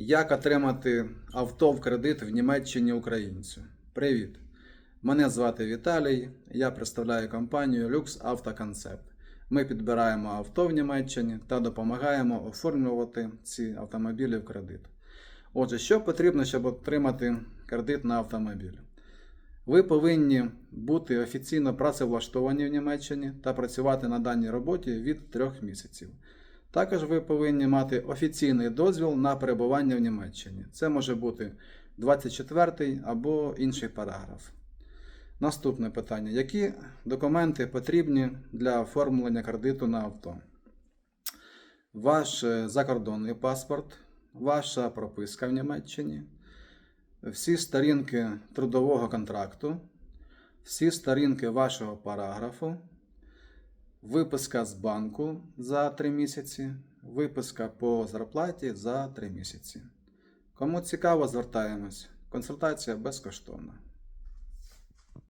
Як отримати авто в кредит в Німеччині українцю? Привіт! Мене звати Віталій. Я представляю компанію Lux Auto. Ми підбираємо авто в Німеччині та допомагаємо оформлювати ці автомобілі в кредит. Отже, що потрібно, щоб отримати кредит на автомобіль? Ви повинні бути офіційно працевлаштовані в Німеччині та працювати на даній роботі від 3 місяців. Також ви повинні мати офіційний дозвіл на перебування в Німеччині. Це може бути 24 або інший параграф. Наступне питання: які документи потрібні для оформлення кредиту на авто? Ваш е, закордонний паспорт, ваша прописка в Німеччині, всі сторінки трудового контракту, всі сторінки вашого параграфу, виписка з банку за 3 місяці, виписка по зарплаті за 3 місяці. Кому цікаво, звертаємось. Консультація безкоштовна.